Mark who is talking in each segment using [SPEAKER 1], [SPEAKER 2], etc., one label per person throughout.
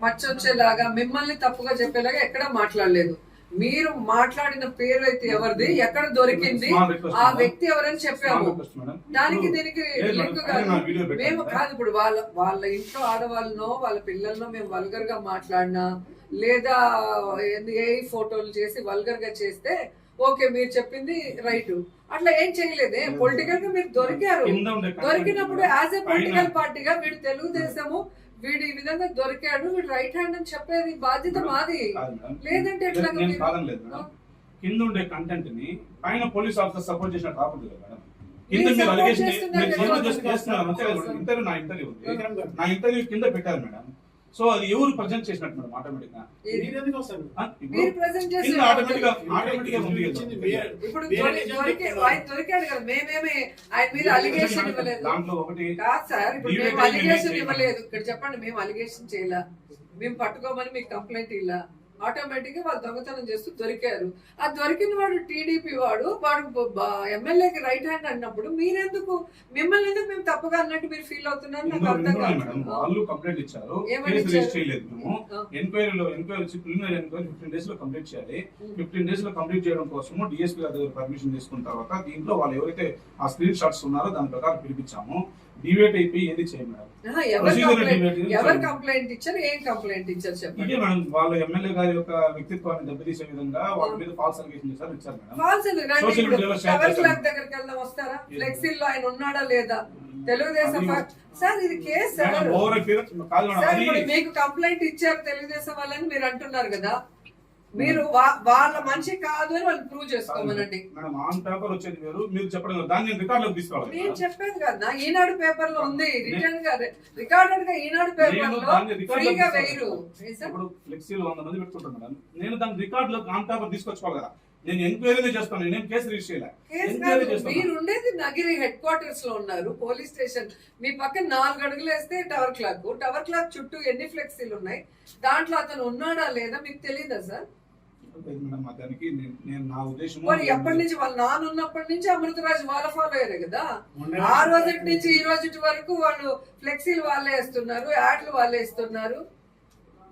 [SPEAKER 1] పచ్చొచ్చేలాగా మిమ్మల్ని తప్పుగా చెప్పేలాగా ఎక్కడ మాట్లాడలేదు మీరు మాట్లాడిన పేరు అయితే ఎవరిది ఎక్కడ దొరికింది ఆ. వ్యక్తి ఎవరని చెప్పాము. దానికి దీనికి లింక్. కాదు మేము. కాదు ఇప్పుడు వాళ్ళ వాళ్ళ ఇంట్లో ఆడవాళ్ళనో వాళ్ళ పిల్లలనో మేము వల్గర్గా మాట్లాడినా లేదా ఏ ఫోటోలు చేసి వల్గర్గా చేస్తే ఓకే మీరు చెప్పింది రైట్. అట్లా ఏం చేయలేదే. పొలిటికల్గా మీరు దొరికారు. దొరికినప్పుడు యాజ్ ఎ పొలిటికల్ పార్టీగా వీడు తెలుగుదేశము వీడు ఈ విధంగా దొరికాడు వీడు రైట్ హ్యాండ్ అని చెప్పేది బాధ్యత మాది. లేదంటే ఎట్లా.
[SPEAKER 2] కింద ఉండే కంటెంట్ని పైన పోలీస్ ఆఫీసర్ సపోర్ట్ చేసిన కదా మేడం. కింద
[SPEAKER 1] మీరు
[SPEAKER 2] అలిగేషన్
[SPEAKER 1] చేస్తున్నారు.
[SPEAKER 2] అంతే. ఇంటర్వ్యూ నా ఇంటర్వ్యూ నా ఇంటర్వ్యూ కింద పెట్టారు మేడం. సో అది ఎవరు ప్రజెంట్ చేసినట్టు మేడం ఆటోమేటిక్గా? ఇప్పుడు
[SPEAKER 1] మీరు ప్రజెంట్ చేసి
[SPEAKER 2] కింద ఆటోమేటిక్గా
[SPEAKER 3] ఆటోమేటిక్గా.
[SPEAKER 1] ఇప్పుడు దొరికాడు మేమేమి ఆయన మీద అలిగేషన్ ఇవ్వలేదు.
[SPEAKER 2] దాంట్లో ఒకటి
[SPEAKER 1] కాదు సార్ ఇప్పుడు మేము అలిగేషన్. ఇవ్వలేదు. ఇక్కడ చెప్పండి మేము అలిగేషన్ చేయలా? మేము పట్టుకోమని మీకు కంప్లైంట్ ఇలా ఆటోమేటిక్గా వాళ్ళు దొంగతనం చేస్తూ దొరికారు. ఆ దొరికిన వాడు టీడీపీ వాడు వాడు ఎమ్మెల్యేకి రైట్ హ్యాండ్ అన్నప్పుడు మీరెందుకు? మిమ్మల్ని ఎందుకు మేము తప్పుగా అన్నట్టు మీరు ఫీల్ అవుతున్నారు? నాకు అర్థం కాదు.
[SPEAKER 2] వాళ్ళు కంప్లైంట్ ఇచ్చారు. ఎంక్వైరీలో ఎంక్వైరీ వచ్చి ప్రిలిమినరీ ఎంక్వైరీ ఫిఫ్టీన్ డేస్లో కంప్లీట్ చేయాలి. ఫిఫ్టీన్ డేస్లో కంప్లీట్ చేయడం కోసము డిఎస్పీ గారి దగ్గర పర్మిషన్ తీసుకున్న తర్వాత దీంట్లో వాళ్ళు ఎవరైతే ఆ స్క్రీన్ షాట్స్ ఉన్నారో దాని ప్రకారం పిలిపించాము. డివేట్ అయిపోయి ఏది చేయం మేడం?
[SPEAKER 1] ఆహా, ఎవరు కంప్లైంట్ ఇచ్చారు? ఏం కంప్లైంట్ ఇచ్చారు చెప్పండి?
[SPEAKER 2] మేడం వాళ్ళ ఎమ్మెల్యే గారి యొక్క వ్యక్తిత్వాన్ని దెబ్బతీసే విధంగా వాళ్ళ మీద ఫాల్స్ అలిగేషన్ చేశారు ఇచ్చారు మేడం.
[SPEAKER 1] దగ్గరికి వస్తారా? ఆయన ఉన్నాడా లేదా? తెలుగుదేశం
[SPEAKER 2] అది-
[SPEAKER 1] పార్టీ సార్ ఇది కేసు సార్. మీకు కంప్లైంట్ ఇచ్చారు తెలుగుదేశం వాళ్ళని మీరు అంటున్నారు కదా. మీరు వాళ్ళ మనిషి కాదు అని వాళ్ళు ప్రూవ్ చేసుకోమనండి.
[SPEAKER 2] మేడం. ఆన్ పేపర్ వచ్చేది వేరు మీరు చెప్పడం. దాన్ని నేను రికార్డులోకి తీసుకోవాలి
[SPEAKER 1] నేను. చెప్పాను కదా ఈనాడు పేపర్లో ఉంది. రిటర్న్గా రికార్డెడ్గా ఈనాడు
[SPEAKER 2] పేపర్లో
[SPEAKER 1] ఫ్రీగా. వేయరు?
[SPEAKER 2] ఇప్పుడు ఫ్లెక్సీలు వంద మంది పెట్టుకుంటాం మేడం. నేను దాని రికార్డ్లో ఆన్ పేపర్ తీసుకొచ్చుకోవాలి కదా. నేను ఎంక్వైరీ చేస్తాను. నేను కేసు రిజిస్టర్ చేయలే.
[SPEAKER 1] కేసు
[SPEAKER 2] ఎంక్వైరీ
[SPEAKER 1] కాదు
[SPEAKER 2] చేస్తాను.
[SPEAKER 1] మీరు ఉండేది నగిరి హెడ్ క్వార్టర్స్లో ఉన్నారు పోలీస్ స్టేషన్ మీ పక్కన నాలుగు అడుగులు వేస్తే టవర్ క్లాక్ టవర్ క్లాక్ చుట్టూ ఎన్ని ఫ్లెక్సీలు ఉన్నాయి? దాంట్లో అతను ఉన్నాడా లేదా మీకు తెలియదా సార్
[SPEAKER 2] లేదు మేడం దానికి నేను- నేను నా ఉద్దేశం
[SPEAKER 1] మరి ఎప్పటి నుంచి వాళ్ళ నాన్న ఉన్నప్పటి నుంచి అమృతరాజ్ వాళ్ళ ఫాలో అయ్యారు కదా? ఆ రోజు నుంచి ఈ రోజు వరకు వాళ్ళు ఫ్లెక్సీలు వాళ్ళే వేస్తున్నారు యాడ్లు వాళ్ళే ఇస్తున్నారు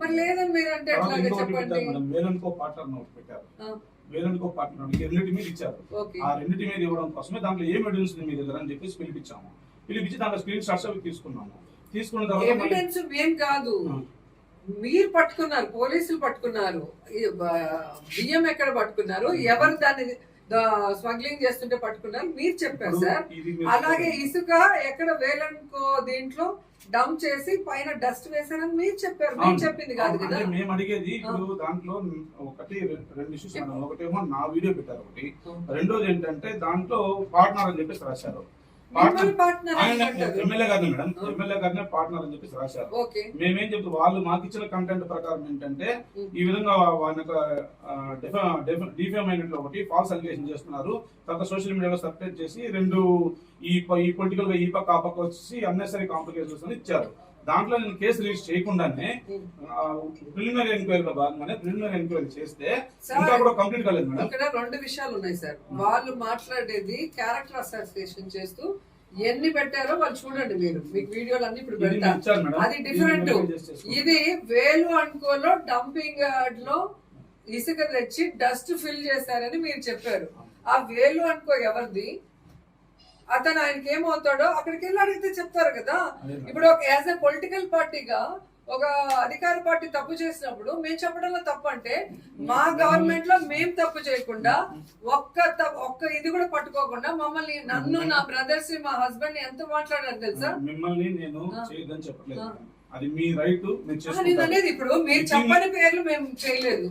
[SPEAKER 1] మరి లేదని మీరు అంటే
[SPEAKER 2] తర్వాత
[SPEAKER 1] ఎట్లాగా
[SPEAKER 2] ఇంకొకటి
[SPEAKER 1] చెప్పండి?
[SPEAKER 2] పెట్టారు మేడం వేలనుకో పార్ట్నర్ నోట్ పెట్టారు.
[SPEAKER 1] ఆ,
[SPEAKER 2] వేలనుకో పార్ట్నర్ ఈ రెండింటి మీద ఇచ్చారు.
[SPEAKER 1] ఓకే.
[SPEAKER 2] ఆ రెండింటి మీద ఇవ్వడం కోసమే దాంట్లో ఏం ఎవిడెన్స్ ఉంది మీ దగ్గర అని చెప్పేసి పిలిపించాము. పిలిపించి దాంట్లో స్క్రీన్ షాట్స్ అవి తీసుకున్నాము. తీసుకున్న తర్వాత మళ్ళీ-
[SPEAKER 1] ఎవిడెన్స్ మేం కాదు.
[SPEAKER 2] ఆ.
[SPEAKER 1] మీరు పట్టుకున్నారు పోలీసులు పట్టుకున్నారు బియ్యం ఎక్కడ పట్టుకున్నారు ఎవరు దాన్ని స్మగ్లింగ్ చేస్తుంటే పట్టుకున్నారు మీరు చెప్పారు సార్. అలాగే. ఇసుక ఎక్కడ వేలనుకో దీంట్లో డంప్ చేసి పైన డస్ట్ వేసారని మీరు చెప్పారు. మీరు చెప్పింది కాదు కదా.
[SPEAKER 2] మేము అడిగేది ఇప్పుడు దాంట్లో ఒకటి రెండు ఇష్యూస్ ఒకటేమో నా వీడియో పెట్టారు ఒకటి. రెండోది ఏంటంటే దాంట్లో పార్ట్నర్ అని చెప్పేసి రాశారు. MLA madam. ఎమ్మెల్యే గారినే పార్ట్నర్ అని చెప్పేసి రాశారు. మేమేం చెప్తాం వాళ్ళు మాకు ఇచ్చిన కంటెంట్ ప్రకారం ఏంటంటే. ఈ విధంగా డిఫేమ్ అయినట్లు ఒకటి ఫాల్స్ అలిగేషన్ చేస్తున్నారు. తర్వాత సోషల్ మీడియాలో సర్క్యులేట్ చేసి రెండు ఈ పొలిటికల్గా ఈ పక్క ఆ పక్క వచ్చేసి అన్నెసరీ కాంప్లికేషన్స్ అని ఇచ్చారు. దాంట్లో నేను కేసు రిజిస్టర్ చేయకుండానే ప్రిలిమినరీ ఎంక్వైరీలో భాగంగానే ప్రిలిమినరీ ఎంక్వైరీ చేస్తే ఇంకా కూడా కంప్లీట్ కాలేదు మేడం.
[SPEAKER 1] ఇక్కడ రెండు విషయాలు ఉన్నాయి సార్. వాళ్ళు మాట్లాడేది క్యారెక్టర్ అసోసియేషన్ చేస్తూ ఎన్ని పెట్టారో వాళ్ళు చూడండి మీరు. మీకు వీడియోలు అన్ని ఇప్పుడు పెడతారు అది డిఫరెంట్.
[SPEAKER 2] ఇది
[SPEAKER 1] వేలు అనుకోలో డంపింగ్ యార్డ్లో ఇసుక తెచ్చి డస్ట్ ఫిల్ చేశారని మీరు చెప్పారు. ఆ వేలు అనుకో ఎవరిది? అతను ఆయనకి ఏమవుతాడో అక్కడికి వెళ్ళి అడిగితే చెప్తారు కదా. ఇప్పుడు ఒక యాజ్ ఎ పొలిటికల్ పార్టీగా ఒక అధికార పార్టీ తప్పు చేసినప్పుడు మేము చెప్పడంలో తప్పు అంటే మా గవర్నమెంట్లో మేము తప్పు చేయకుండా ఒక్క ఒక్క ఇది కూడా పట్టుకోకుండా మమ్మల్ని నన్ను నా బ్రదర్స్ మా హస్బెండ్ ఎంత మాట్లాడారు తెలుసా
[SPEAKER 2] మిమ్మల్ని నేను. చేయదని. మేడం. అది మీ రైట్
[SPEAKER 1] నేను అనేది ఇప్పుడు మీరు చెప్పని పేర్లు మేము చేయలేదు